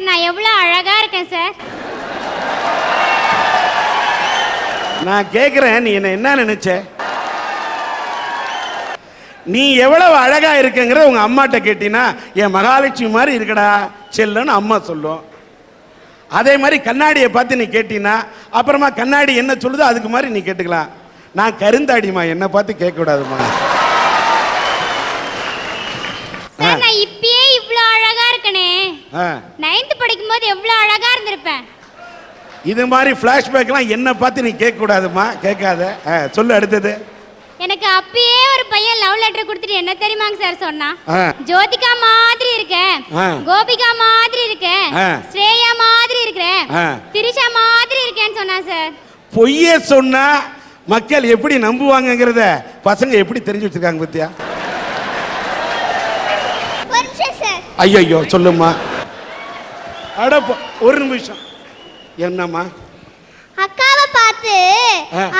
Sir நான் எவ்வளோ அழகா இருக்கேன் சார். நான் கேட்குறேன் நீ என்ன என்ன நினைச்ச? நீ எவ்வளவு அழகா இருக்கங்கிறத உங்க அம்மாட்ட கேட்டினா என் மகாலட்சுமி மாதிரி இருக்கடா செல்லுன்னு அம்மா சொல்லும். அதே மாதிரி கண்ணாடியை பார்த்து நீ கேட்டினா அப்புறமா கண்ணாடி என்ன சொல்லுதோ அதுக்கு மாதிரி நீ கேட்டுக்கலாம். நான் கருந்தாடிமா என்னை பார்த்து கேட்கக்கூடாதுமா சார் நான் இப்பயே இவ்வளோ நைன்த் படிக்கும்போது எவ்வளோ அழகா இருந்திருப்பேன். இது மாதிரி ஃப்ளாஷ்பேக்லாம் என்னை பார்த்து நீ கேட்கக்கூடாதுமா கேட்காத. ஆ சொல்லு அடுத்தது. எனக்கு அப்பயே ஒரு பையன் லவ் லெட்டர் கொடுத்துட்டு என்ன தெரியுமாங்க சார் சொன்னான் ஆ. ஜோதிகா மாதிரி இருக்கேன் ஆ. கோபிகா மாதிரி இருக்கேன் ஆ. ஸ்ரேயா மாதிரி இருக்கிறேன் ஆ. திரிஷா மாதிரி இருக்கேன்னு சொன்னான் சார் பொய்யே சொன்னா மக்கள் எப்படி நம்புவாங்கங்கிறத பசங்க எப்படி தெரிஞ்சு வச்சிருக்காங்க பத்தியா? ஐயோ சொல்லுமா அட போ- ஒரு நிமிஷம். என்னம்மா? அக்காவை பார்த்து.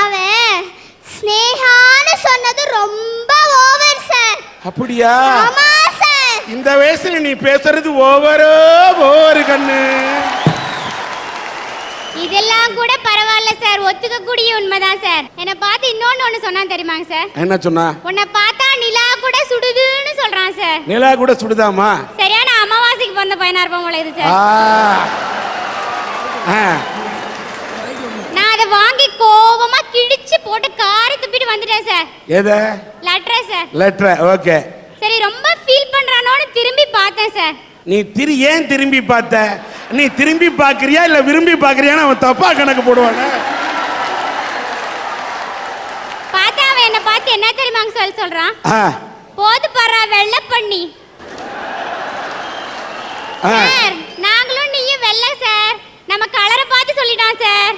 அவன் ஸ்னேகான்னு சொன்னது ரொம்ப ஓவர் சார் அப்படியா? ஆமா சார் இந்த வயசுல நீ பேசுறது ஓவரோ ஓவர் கண்ணு. இதெல்லாம் கூட பரவாயில்ல சார் ஒத்துக்கக்கூடிய உண்மைதான் சார் என்னை பார்த்து இன்னொன்னு ஒன்று சொன்னான் தெரியுமாங்க சார் என்ன சொன்னா? உன்னை பார்த்தா நிலா கூட சுடுதுன்னு சொல்றான் சார் நிலா கூட சுடுதாமா பிறந்த பையனா இருப்பான் போல இது சார். நான் அதை வாங்கி கோவமா கிழிச்சு போட்டு காரி துப்பிட்டு வந்துட்டேன் சார். எதை? Letter sir. லெட்டர்? ஓகே. சரி ரொம்ப ஃபீல் பண்றானோன்னு திரும்பி பார்த்தேன் சார். நீ திரு ஏன் திரும்பி பார்த்த? நீ திரும்பி பார்க்கறியா இல்ல விரும்பி பார்க்கறியான்னு அவன் தப்பா கணக்கு போடுவானே? பார்த்தா அவன் என்னை பார்த்து என்ன தெரியுமாங்க சொல்லி சொல்றான்? போது பரா வெள்ளை பண்ணி சார் நாங்களும் நீயும் வெள்ளை சார். நம்ம கலரை பார்த்து சொல்லிட்டான் சார்.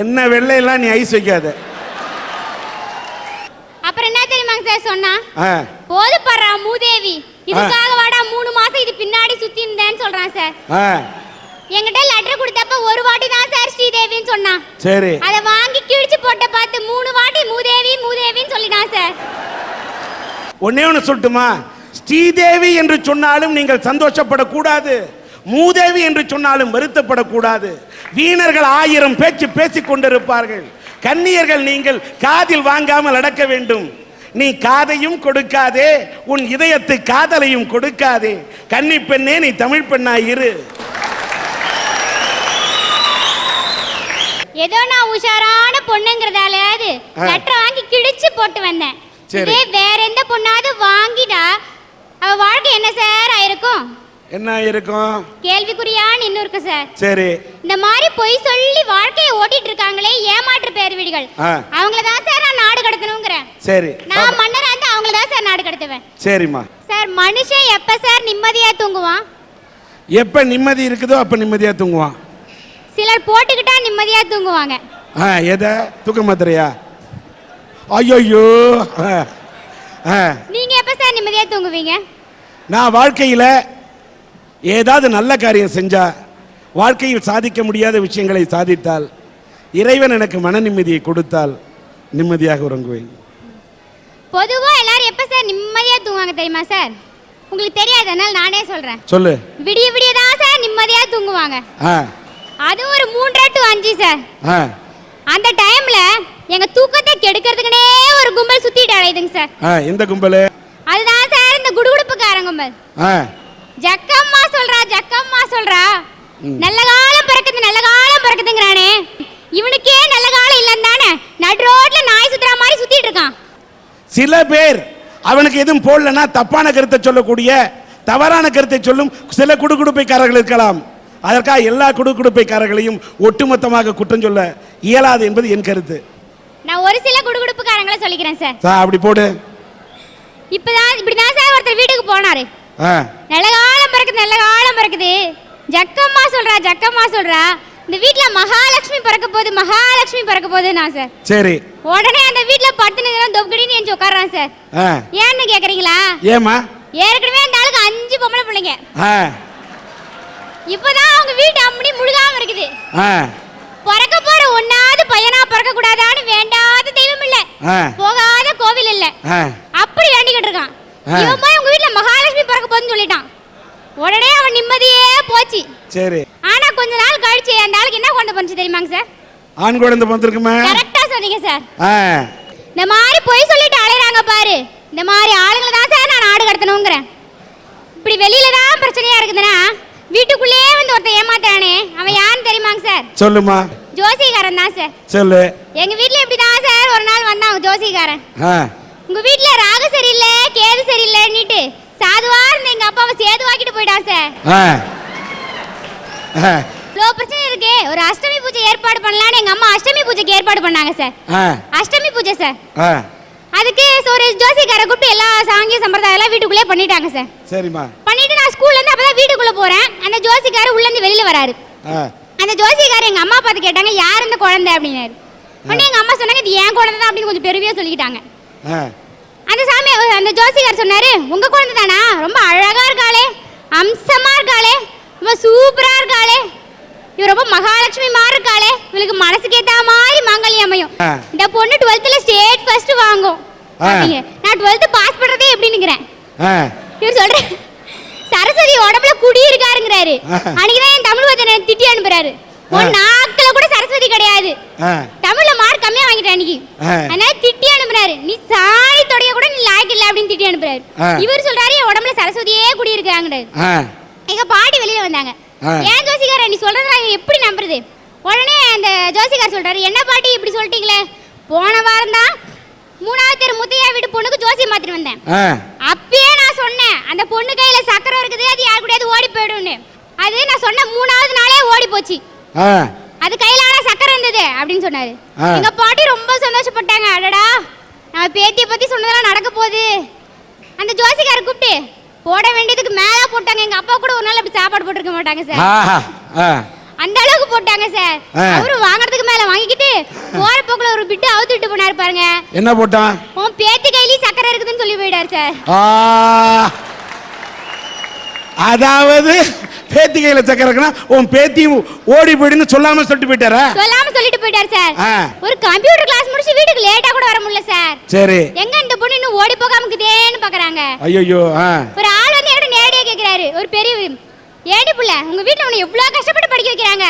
என்ன வெள்ளையெல்லாம் நீ ஐஸ் வைக்காத. அப்புறம் என்ன தெரியுமாங்க சார் சொன்னா? போது பரா மூதேவி. இதுக்காக வாடா மூணு மாசம் இது பின்னாடி சுத்தி இருந்தேன்னு சொல்றான் சார். என்கிட்ட லெட்டர் கொடுத்தப்ப ஒரு வாட்டி தான் சார் ஸ்ரீதேவின்னு சொன்னான். சரி. அதை வாங்கி கிழிச்சு போட்ட பார்த்து மூணு வாட்டி மூதேவி மூதேவின்னு சொல்லிட்டான் சார். ஒன்னே ஒன்று சொல்லட்டுமா? ஸ்ரீதேவி என்று சொன்னாலும் நீங்கள் சந்தோஷப்படக்கூடாது. மூதேவி என்று சொன்னாலும் வருத்தப்படக்கூடாது. வீணர்கள் ஆயிரம் பேச்சு பேசிக் கொண்டிருப்பார்கள். கன்னியர்கள் நீங்கள் காதில் வாங்காமல் அடக்க வேண்டும். நீ காதையும் கொடுக்காதே உன் இதயத்து காதலையும் கொடுக்காதே. கன்னி பெண்ணே நீ தமிழ் பெண்ணாய் இரு. ஏதோ நான் உஷாரான பொண்ணுங்கிறதாலயாவது ஆ. லெட்டர் வாங்கி கிழிச்சு போட்டு வந்தேன். இதே வேற எந்த பொண்ணாவது வாங்கிட்டா அவ வாழ்க்கை என்ன சார் ஆயிருக்கும்? என்ன இருக்கும் கேள்விக்குறியா நின்னு இருக்கு சார். சரி. இந்த மாதிரி பொய் சொல்லி வாழ்க்கையை ஓட்டிட்டு இருக்காங்களே ஏமாற்று பேர் வீடுகள் ஆ. அவங்கள தான் சார் நான் நாடு கடத்தணுங்கிறேன். சரி. நான் மன்னரா இருந்து அவங்கள தான் சார் நாடு கடத்துவேன். சரிம்மா. சார் மனுஷன் எப்ப சார் நிம்மதியா தூங்குவான்? எப்ப நிம்மதி இருக்குதோ அப்ப நிம்மதியா தூங்குவான். சிலர் போட்டுக்கிட்டா நிம்மதியா தூங்குவாங்க. எதை? தூக்க மாத்திரையா? ஐயோ நீங்க எப்ப சார் நிம்மதியா தூங்குவீங்க? நான் வாழ்க்கையில் ஏதாவது நல்ல காரியம் செஞ்சா வாழ்க்கையில் சாதிக்க முடியாத விஷயங்களை சாதித்தால் இறைவன் எனக்கு மன நிம்மதியை கொடுத்தால் நிம்மதியாக உறங்குவேன். பொதுவா எல்லாரும் எப்ப சார் நிம்மதியா தூங்குவாங்க தெரியுமா சார்? உங்களுக்கு தெரியாது அதனால நானே சொல்றேன். சொல்லு. விடிய விடிய தான் சார் நிம்மதியா தூங்குவாங்க. அது ஒரு மூன்றரை டு அஞ்சு சார். அந்த டைம்ல எங்க தூக்கத்தை கெடுக்கிறதுக்குனே ஒரு கும்பல் சுத்திட்டு அலையுதுங்க சார். ஆ எந்த கும்பல்? அதுதான் சார் இந்த குடுகுடுப்புக்காரன் கும்பல். ஆ. ஜக்கம்மா சொல்றா ஜக்கம்மா சொல்றா. நல்ல காலம் பிறக்குது நல்ல காலம் பிறக்குதுங்கிறானே. இவனுக்கே நல்ல காலம் இல்லைன்னு தானே? நடு ரோட்ல நாய் சுத்துற மாதிரி சுத்திட்டு இருக்கான். சில பேர் அவனுக்கு எதுவும் போடலன்னா தப்பான கருத்தை சொல்லக்கூடிய தவறான கருத்தை சொல்லும் சில குடுகுடுப்பைக்காரர்கள் இருக்கலாம். அதற்காக எல்லா குடுகுடுப்பைக்காரர்களையும் ஒட்டுமொத்தமாக குற்றம் சொல்ல இயலாது என்பது என் கருத்து. நான் ஒரு சில குடுகுடுப்புக்காரங்களை சொல்லிக்கிறேன் சார் சா அப்படி போடு. இப்பதான் இப்படிதான் சார் ஒருத்தர் வீட்டுக்கு போனாரு. நல்ல காலம் பிறக்குது நல்ல காலம் பிறக்குது. ஜக்கம்மா சொல்றா ஜக்கம்மா சொல்றா. இந்த வீட்ல மகாலட்சுமி பிறக்க போகுது மகாலட்சுமி பிறக்க போகுது நான் சார். சரி உடனே அந்த வீட்ல படுத்துனதுல தொப்கடின்னு எஞ்சி உட்கார்றான் சார் ஏன்னு கேக்குறீங்களா? ஏமா ஏற்கனவே அந்த ஆளுக்கு அஞ்சு பொம்பளை பிள்ளைங்க. இப்பதான் அவங்க வீட்டு அம்மனி முழுகாம இருக்குது. பிறக்க போற ஒன்னாவது பையனா பிறக்க கூடாதான்னு வேண்டாத தெய்வம் இல்ல. போகாத கோவில் இல்ல. அப்படி வேண்டிக்கிட்டு இருக்கான். இவன் போய் உங்க வீட்ல மகாலட்சுமி பிறக்க போகுதுன்னு சொல்லிட்டான். உடனே அவன் நிம்மதியே போச்சு. சரி. ஆனா கொஞ்ச நாள் கழிச்சு அந்த ஆளுக்கு என்ன குழந்தை பண்ணுச்சு தெரியுமாங்க சார்? ஆண் குழந்தை வந்திருக்குமே கரெக்டா சொன்னீங்க சார். இந்த மாதிரி பொய் சொல்லிட்டு அலையறாங்க பாரு. இந்த மாதிரி ஆளுங்களை தான் சார் நான் நாடு கடத்தணுங்கிறேன். இப்படி வெளியில தான் பிரச்சனையா இருக்குதுன்னா வீட்டுக்குள்ளேயே வந்து ஒருத்தன் ஏமாத்துறானே. அவன் சார். சொல்லுமா. ஜோசிகாரன் தான் சார். சொல்லு. எங்க வீட்ல இப்படி தான் சார். ஒரு நாள் வந்தான் ஜோசிகாரன். உங்க வீட்ல ராகு சரியில்லை கேது சரியில்லைன்னுட்டு சாதுவா இருந்த எங்க அப்பாவை சேதுவாக்கிட்டு போயிட்டான் சார். இவ்வளோ பிரச்சனை இருக்கே. ஒரு அஷ்டமி பூஜை ஏற்பாடு பண்ணலான்னு எங்க அம்மா அஷ்டமி பூஜைக்கு ஏற்பாடு பண்ணாங்க சார். அஷ்டமி பூஜை சார். அதுக்கு ஒரு ஜோசிக்காரை கூப்பிட்டு எல்லா சாங்கிய சம்பிரதாயம் எல்லாம் வீட்டுக்குள்ளே பண்ணிட்டாங்க சார். சரிம்மா. பண்ணிட்டு நான் ஸ்கூல்ல இருந்து அப்பதான் வீட்டுக்குள்ள போறேன். அந்த ஜோசிக்காரர் உள்ள இருந்து வெளியில வராரு. அந்த ஜோசிக்காரர் எங்க அம்மா பார்த்து கேட்டாங்க யார் இந்த குழந்தை? அப்படின்னாரு உடனே எங்க அம்மா சொன்னாங்க இது என் குழந்தை தான் அப்படின்னு கொஞ்சம் பெருமையா சொல்லிக்கிட்டாங்க. அந்த சாமி அந்த ஜோசிகார் சொன்னாரு உங்க குழந்தை தானா? ரொம்ப அழகா இருக்காளே அம்சமா இருக்காளே ரொம்ப சூப்பரா இருக்காளே இவ ரொம்ப மகாலட்சுமி மாதிரி இருக்காளே இவளுக்கு மனசுக்கு ஏத்த மாதிரி மாங்கல்யம் அமையும். இந்த பொண்ணு டுவெல்த்ல ஸ்டேட் ஃபர்ஸ்ட் வாங்கும். நான் டுவெல்த் பாஸ் பண்றதே எப்படின்னுக்கிறேன். ஆ. இவர் சொல்ற சரஸ்வதி உடம்புல குடி இருக்காருங்கிறாரு. அன்னைக்குதான் என் தமிழ் வச்சனை திட்டி அனுப்புறாரு. உன். நாக்குல கூட சரஸ்வதி கிடையாது. தமிழ்ல மார்க் கம்மியா வாங்கிட்டேன் அன்னைக்கு. அதனால திட்டி அனுப்புறாரு. நீ சாணி தொடைய கூட நீ லாய்க்கு இல்ல அப்படின்னு திட்டி அனுப்புறாரு. இவர் சொல்றாரு என் உடம்புல சரஸ்வதியே குடி இருக்காங்கிறாரு ஆ. எங்க பாட்டி வெளியில வந்தாங்க. ஏன் ஜோசிகார நீ சொல்றத நான் எப்படி நம்புறது? உடனே அந்த ஜோசிகார் சொல்றாரு என்ன பாட்டி இப்படி சொல்லிட்டீங்களே? போன வாரம் தான் மூணாவது தெரு முத்தையா வீட்டு பொண்ணுக்கு ஜோசி மாத்திட்டு வந்தேன். அப்பயே நான் சொன்னேன். அந்த பொண்ணு கையில சக்கரை இருக்குது அது யார் கூடயாவது ஓடி போயிடும்னு. அது நான் சொன்ன மூணாவது நாளே ஓடி போச்சு. ஆ. அது கையில ஆனா சக்கரை இருந்தது அப்படின்னு சொன்னாரு. ஆ. எங்க பாட்டி ரொம்ப சந்தோஷப்பட்டாங்க. அடடா நம்ம பேத்திய பத்தி சொன்னதெல்லாம் நடக்க போகுது. அந்த ஜோசிக்கார கூப்பிட்டு போட வேண்டியதுக்கு மேல போட்டாங்க. எங்க அப்பா கூட ஒரு நாள் அப்படி சாப்பாடு போட்டிருக்க மாட்டாங்க சார். ஆஹா ஆ. அந்த அளவுக்கு போட்டாங்க சார். ஆ. வாங்கிக்கிட்டு போற போக்குல ஒரு பிட்டு அவுத்து விட்டு போனாரு பாருங்க. என்ன போட்டான்? உன் பேத்தி கையிலயும் சக்கரை இருக்குதுன்னு சொல்லி போயிட்டாரு சார். அதாவது பேத்தி கையில சக்கரை இருக்குன்னா உன் பேத்தியும் ஓடி போயிடுன்னு சொல்லாம சொல்லிட்டு போயிட்டாரா? சொல்லாம சொல்லிட்டு போயிட்டாரு சார். ஒரு கம்ப்யூட்டர் கிளாஸ் முடிச்சு வீட்டுக்கு லேட்டா கூட வர முடியல சார். சரி. எங்க இந்த பொண்ணு இன்னும் ஓடி போகாம இருக்குதேன்னு பாக்குறாங்க. ஐயோ ஒரு ஆள் வந்து என்கிட்ட நேரடியா கேக்குறாரு. ஒரு பெரிய ஏடி புள்ள உங்க வீட்ல உன்னை எவ்வளவு கஷ்டப்பட்டு படிக்க வைக்கிறாங்க?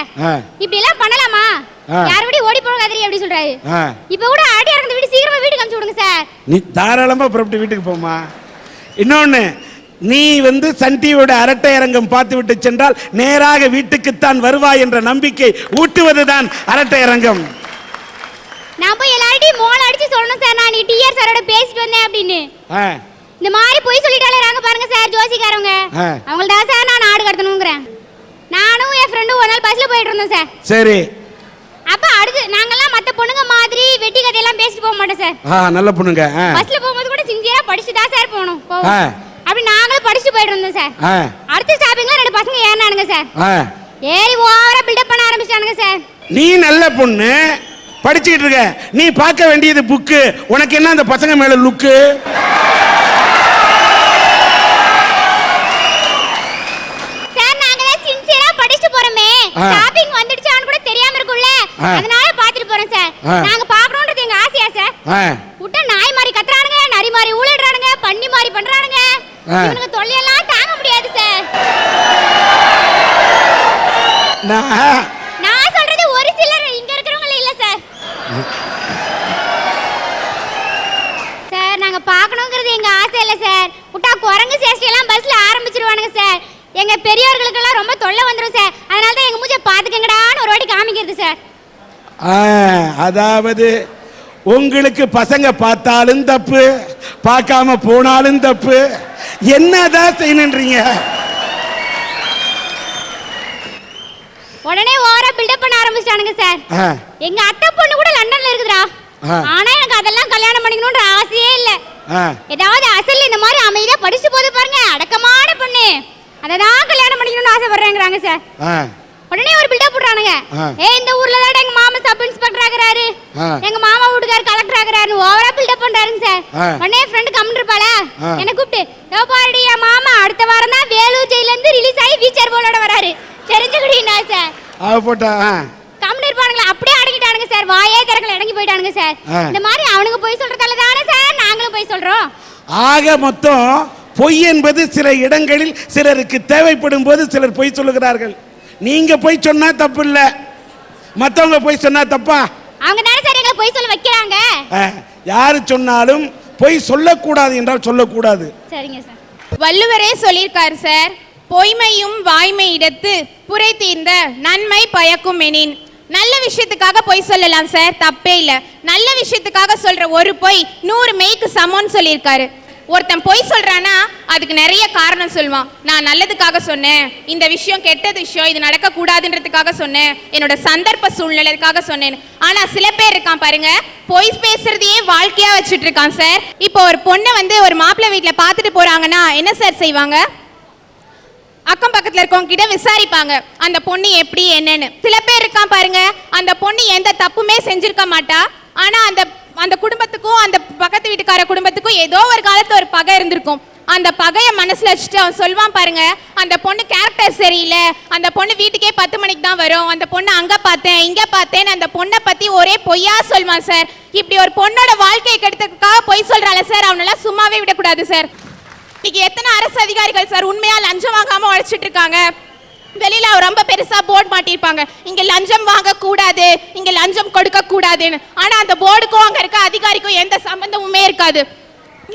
இப்படி எல்லாம் பண்ணலாமா? ஆ. யார் வீடு ஓடி போகாதீங்க அப்படி சொல்றாரு. இப்ப கூட ஆட்டி இறந்த வீடு சீக்கிரமா வீட்டுக்கு அனுப்பிச்சு விடுங்க சார். நீ தாராளமா புறப்பட்டு வீட்டுக்கு போமா இன்னொன்னு நீ வந்து சன் டிவியோட அரட்டை அரங்கம் பார்த்து விட்டு சென்றால் நேராக வீட்டுக்குத்தான் வருவாய் என்ற நம்பிக்கை ஊட்டுவதுதான் அரட்டை அரங்கம். நான் போய் எல்லார்ட்டையும் மோள அடிச்சு சொல்லணும் சார். நான் டிஆர் சாரோட பேசிட்டு வந்தேன் அப்படின்னு. இந்த மாதிரி போய் சொல்லிட்டாலே பாருங்க சார் ஜோசிக்காரவங்க. ஆ. அவங்கள தான் சார் நான் நாடு கடத்தணுங்கிறேன். நானும் என் ஃப்ரெண்டும் ஒரு நாள் பஸ்ல போயிட்டு இருந்தோம் சார். சரி அப்ப அடுத்து நாங்கெல்லாம் மத்த பொண்ணுங்க மாதிரி வெட்டி கதையெல்லாம் பேசிட்டு போக மாட்டோம் சார் ஆ நல்ல பொண்ணுங்க. பஸ்ல போகும்போது கூட சின்சியரா படிச்சு தான் சார் போகணும். போவோம் அப்படி நாங்களும் படிச்சுட்டு போயிட்டு இருந்தோம் சார் அடுத்த ஸ்டாப்பிங்ல ரெண்டு பசங்க ஏறினானுங்க சார் ஏறி ஓவரா பில்டப் பண்ண ஆரம்பிச்சிட்டானுங்க சார் நீ நல்ல பொண்ணு. படிச்சுக்கிட்டு இருக்க. நீ பார்க்க வேண்டியது புக்கு உனக்கு என்ன அந்த பசங்க மேல லுக்கு படிச்சுட்டு. ஸ்டாப்பிங் வந்துடுச்சான்னு கூட தெரியாம இருக்கும்ல. அதனால பாத்துட்டு போறோம் சார் ஆ. நாங்க பாக்கணும்ன்றது எங்க ஆசையா சார் ஆ விட்டா நாய் மாதிரி கத்துறானுங்க நரி மாதிரி ஊழிடுறானுங்க பன்னி மாதிரி பண்றானுங்க. இவனுக்கு தொல்லையெல்லாம் தாங்க முடியாது சார். நான் நான் சொல்றது ஒரு சிலர் இங்க இருக்கிறவங்கள இல்ல சார். சார் நாங்க பார்க்கணுங்கிறது எங்க ஆசை இல்ல சார். விட்டா குரங்கு சேஷ்டி எல்லாம் பஸ்ல ஆரம்பிச்சிருவானுங்க சார். எங்க பெரியவர்களுக்கெல்லாம் ரொம்ப தொல்லை வந்துரும் சார். அதனால தான் எங்க மூஞ்ச பாத்துக்கங்கடான்னு ஒரு வாட்டி காமிக்கிறது சார். அதாவது உங்களுக்கு பசங்க பார்த்தாலும் தப்பு பார்க்காம போனாலும் தப்பு. என்னதான் செய்யணுன்றீங்க? உடனே ஓவரா பில்டப் பண்ண ஆரம்பிச்சிட்டானுங்க சார் எங்க அத்தை பொண்ணு கூட லண்டன்ல இருக்குதுடா. ஆனா எனக்கு அதெல்லாம் கல்யாணம் பண்ணிக்கணும்ன்ற ஆசையே இல்ல. ஏதாவது அசல் இந்த மாதிரி அமைதியா படிச்சு போது பாருங்க அடக்கமான பொண்ணு. அதை தான் கல்யாணம் பண்ணிக்கணும்னு ஆசைப்படுறேங்கிறாங்க சார் உடனே ஒரு பில்டப் போடுறானுங்க. ஆ. ஏ இந்த ஊர்ல தான் எங்க மாமா சப் இன்ஸ்பெக்டர் ஆகுறாரு. ஆ. எங்க மாமா வீட்டுக்கார் கலெக்டர் ஆகுறாரு ஓவரா பில்டப் பண்றாருங்க சார். ஆ. உடனே ஃப்ரெண்ட் கம்மிட்டு இருப்பாள? ஆ. என்ன கூப்பிட்டு யோ பாருடி என் மாமா அடுத்த வாரம் தான் வேலூர் ஜெயில இருந்து ரிலீஸ் ஆகி ஃபீச்சர் போலோட வராரு. தெரிஞ்சுக்கிட்டீங்களா சார்? அவ போட்டா ஆ, கம்முனு இருப்பானுங்களா? அப்படியே அடங்கிட்டானுங்க சார். வாயே திறக்கல இறங்கி போயிட்டானுங்க சார். ஆ. இந்த மாதிரி அவனுங்க போய் சொல்றதால தானே சார் நாங்களும் போய் சொல்றோம். ஆக மொத்தம் பொய் என்பது சில இடங்களில் சிலருக்கு தேவைப்படும் போது சிலர் பொய் சொல்லுகிறார்கள். நீங்க பொய் சொன்னா தப்பு இல்ல மத்தவங்க பொய் சொன்னா தப்பா? அவங்க தானே சார் எங்களை பொய் சொல்ல வைக்கிறாங்க. யாரு சொன்னாலும் பொய் சொல்லக்கூடாது என்றால் சொல்லக்கூடாது. சரிங்க சார். வள்ளுவரே சொல்லியிருக்காரு சார் பொய்மையும் வாய்மை இடத்து புரை தீர்ந்த நன்மை பயக்கும் எனின். நல்ல விஷயத்துக்காக பொய் சொல்லலாம் சார் தப்பே இல்லை. நல்ல விஷயத்துக்காக சொல்ற ஒரு பொய் நூறு மெய்க்கு சமம்னு சொல்லியிருக்காரு. ஒருத்தன் பொய் சொல்றானா அதுக்கு நிறைய காரணம் சொல்லுவான். நான் நல்லதுக்காக சொன்னேன். இந்த விஷயம் கெட்டது விஷயம் இது நடக்க கூடாதுன்றதுக்காக சொன்னேன். என்னோட சந்தர்ப்ப சூழ்நிலைக்காக சொன்னேன். ஆனா சில பேர் இருக்கான் பாருங்க பொய் பேசுறதையே வாழ்க்கையா வச்சுட்டு இருக்கான் சார். இப்போ ஒரு பொண்ணை வந்து ஒரு மாப்பிள்ளை வீட்டில் பார்த்துட்டு போறாங்கன்னா என்ன சார் செய்வாங்க? அக்கம் பக்கத்துல இருக்கவங்க கிட்ட விசாரிப்பாங்க அந்த பொண்ணு எப்படி என்னன்னு. சில பேர் இருக்கான் பாருங்க அந்த பொண்ணு எந்த தப்புமே செஞ்சிருக்க மாட்டா. ஆனா அந்த அந்த குடும்பத்துக்கும் அந்த பக்கத்து வீட்டுக்கார குடும்பத்துக்கும் ஏதோ ஒரு காலத்துல ஒரு பகை இருந்திருக்கும். அந்த பகையை மனசுல வச்சுட்டு அவன் சொல்வான் பாருங்க அந்த பொண்ணு கேரக்டர் சரியில்லை. அந்த பொண்ணு வீட்டுக்கே பத்து மணிக்கு தான் வரும். அந்த பொண்ணு அங்க பார்த்தேன் இங்க பார்த்தேன். அந்த பொண்ணை பத்தி ஒரே பொய்யா சொல்வான் சார். இப்படி ஒரு பொண்ணோட வாழ்க்கையை கெடுத்ததுக்காக பொய் சொல்றாள் சார் அவனெல்லாம் சும்மாவே விடக்கூடாது சார். இன்னைக்கு எத்தனை அரசு அதிகாரிகள் சார் உண்மையா லஞ்சம் வாங்காம உழைச்சிட்டு இருக்காங்க? வெளியில ரொம்ப பெருசா போர்டு மாட்டிருப்பாங்க இங்க லஞ்சம் வாங்க கூடாது இங்க லஞ்சம் கொடுக்க கூடாதுன்னு ஆனா அந்த போர்டுக்கும் அங்க இருக்க அதிகாரிக்கும் எந்த சம்பந்தமுமே இருக்காது.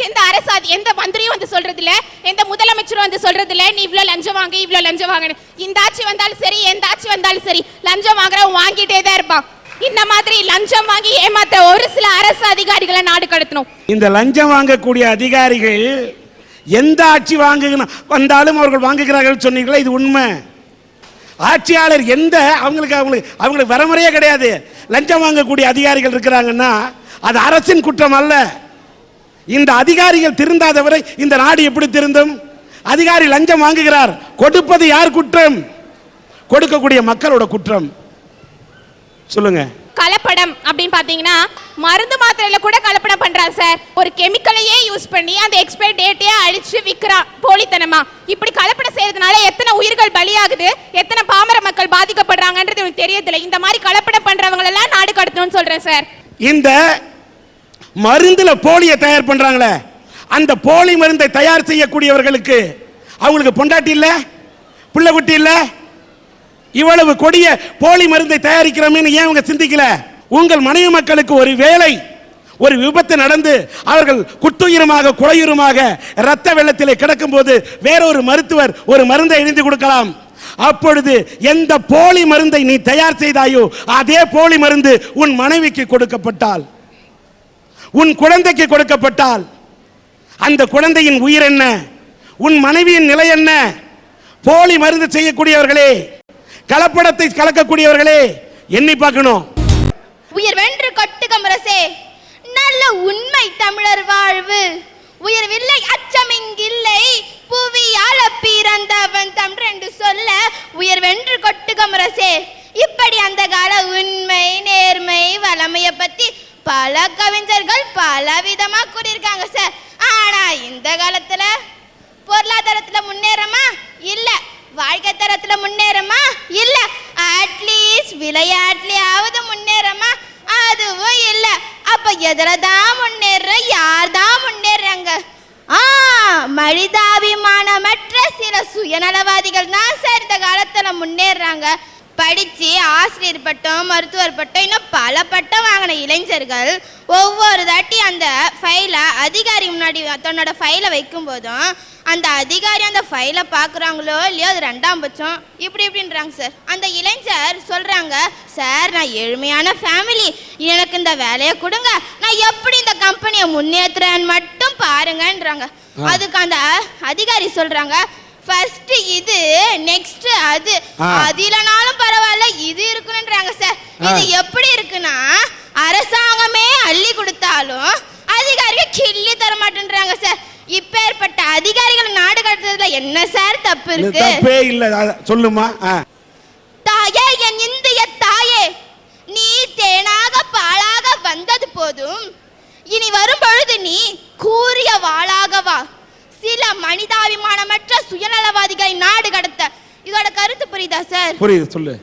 எந்த அரசு அது எந்த மந்திரியும் வந்து சொல்றது இல்ல எந்த முதலமைச்சரும் வந்து சொல்றது இல்ல நீ இவ்வளவு லஞ்சம் வாங்க இவ்வளவு லஞ்சம் வாங்கன்னு. இந்த ஆட்சி வந்தாலும் சரி எந்த ஆட்சி வந்தாலும் சரி லஞ்சம் வாங்குறவன் வாங்கிட்டே தான் இருப்பான். இந்த மாதிரி லஞ்சம் வாங்கி ஏமாத்த ஒரு சில அரசு அதிகாரிகளை நாடு கடத்தணும். இந்த லஞ்சம் வாங்கக்கூடிய அதிகாரிகள் எந்த ஆட்சி வாங்குகணும் வந்தாலும் அவர்கள் வாங்குகிறார்கள் சொன்னீங்களா இது உண்மை. ஆட்சியாளர் எந்த அவங்களுக்கு அவங்களுக்கு அவங்களுக்கு வரமுறையே கிடையாது. லஞ்சம் வாங்கக்கூடிய அதிகாரிகள் இருக்கிறாங்கன்னா அது அரசின் குற்றம் அல்ல. இந்த அதிகாரிகள் திருந்தாதவரை இந்த நாடு எப்படி திருந்தும்? அதிகாரி லஞ்சம் வாங்குகிறார். கொடுப்பது யார் குற்றம்? கொடுக்கக்கூடிய மக்களோட குற்றம். சொல்லுங்கள் கலப்படம் அப்படின்னு பார்த்தீங்கன்னா மருந்து மாத்திரையில கூட கலப்படம் பண்ணுறான் சார். ஒரு கெமிக்கலையே யூஸ் பண்ணி அந்த எக்ஸ்பைரி டேட்டையே அழிச்சு விற்கிறான் போலித்தனமா. இப்படி கலப்படம் செய்யறதுனால எத்தனை உயிர்கள் பலியாகுது எத்தனை பாமர மக்கள் பாதிக்கப்படுறாங்கன்றது எனக்கு தெரியதில்லை இந்த மாதிரி கலப்படம் பண்ணுறவங்களெல்லாம் எல்லாம் நாடு கடத்தணும்னு சொல்றேன் சார். இந்த மருந்துல போலியை தயார் பண்றாங்களே அந்த போலி மருந்தை தயார் செய்யக்கூடியவர்களுக்கு அவங்களுக்கு பொண்டாட்டி இல்லை பிள்ளை குட்டி இல்லை இவ்வளவு கொடிய போலி மருந்தை தயாரிக்கிறோமேன்னு ஏன் அவங்க சிந்திக்கல? உங்கள் மனைவி மக்களுக்கு ஒரு வேலை ஒரு விபத்து நடந்து அவர்கள் குத்துயிருமாக குறையுருமாக இரத்த வெள்ளத்திலே கிடக்கும்போது வேறொரு மருத்துவர் ஒரு மருந்தை எழுதி கொடுக்கலாம். அப்பொழுது எந்த போலி மருந்தை நீ தயார் செய்தாயோ அதே போலி மருந்து உன் மனைவிக்கு கொடுக்கப்பட்டால் உன் குழந்தைக்கு கொடுக்கப்பட்டால் அந்த குழந்தையின் உயிர் என்ன? உன் மனைவியின் நிலை என்ன? போலி மருந்து செய்யக்கூடியவர்களே கலப்படத்தை கலக்கக்கூடியவர்களே எண்ணி பார்க்கணும். உயிர் வென்று கொட்டுக முரசே நல்ல உண்மை தமிழர் வாழ்வு. உயர்வில்லை அச்சமிங்கில்லை புவியால பிறந்தவன் தம் என்று சொல்ல உயர் வென்று கொட்டுக முரசே இப்படி அந்த கால உண்மை நேர்மை வளமையை பத்தி பல கவிஞர்கள் பல விதமா கூறியிருக்காங்க சார். ஆனா இந்த காலத்துல பொருளாதாரத்துல முன்னேறமா? இல்லை. வாழ்க்கை தரத்துல முன்னேறமா? இல்ல அட்லீஸ்ட் விளையாட்டுலயாவது முன்னேறமா? அதுவும் இல்ல. அப்ப எதில் தான் முன்னேற? யார் தான் முன்னேறாங்க? ஆ மனிதாபிமானமற்ற சில சுயநலவாதிகள் தான் சார் இந்த காலத்துல முன்னேறாங்க. படிச்சு ஆசிரியர் பட்டம் மருத்துவர் பட்டம் இன்னும் பல பட்டம் வாங்கின இளைஞர்கள் ஒவ்வொரு தாட்டி அந்த ஃபைலை அதிகாரி முன்னாடி தன்னோட ஃபைலை வைக்கும் போதும் அந்த அதிகாரி அந்த ஃபைலை பார்க்குறாங்களோ இல்லையோ அது ரெண்டாம் பட்சம். இப்படி இப்படின்றாங்க சார். அந்த இளைஞர் சொல்கிறாங்க சார் நான் ஏழ்மையான ஃபேமிலி எனக்கு இந்த வேலையை கொடுங்க. நான் எப்படி இந்த கம்பெனியை முன்னேற்றுறேன்னு மட்டும் பாருங்கன்றாங்க. அதுக்கு அந்த அதிகாரி சொல்கிறாங்க ஃபர்ஸ்ட் இது நெக்ஸ்ட் அது. ஆ. அது இல்லைனாலும் பரவாயில்ல இது இருக்கணுன்றாங்க சார் இது எப்படி இருக்குன்னா அரசாங்கமே அள்ளி கொடுத்தாலும் அதிகாரிகள் கிள்ளி தர மாட்டேன்றாங்க சார் இப்பேற்பட்ட அதிகாரிகள் நாடு கடத்துறதுல என்ன சார் தப்பு இருக்கு? தப்பே இல்லை. சொல்லுமா. தாயே என் இந்திய தாயே நீ தேனாக பாலாக வந்தது போதும். இனி வரும் பொழுது நீ கூறிய வாளாக வா. சில மனிதாபிமானமற்ற சுயநலவாதிகளை நாடு கடத்த. இதோட கருத்து புரியுதா சார்? புரியுது சொல்லு.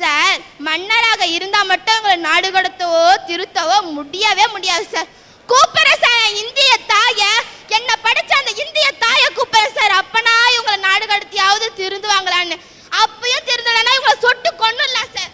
சார் மன்னராக இருந்தா மட்டும் உங்களை நாடு கடத்தவோ திருத்தவோ முடியவே முடியாது சார். கூப்பிட சார் இந்திய தாய என்ன படிச்ச அந்த இந்திய தாய கூப்பிட சார். அப்பனா இவங்களை நாடு கடத்தியாவது திருந்துவாங்களான்னு. அப்பயும் திருந்தலன்னா இவங்களை சொட்டு கொண்டுலாம் சார்.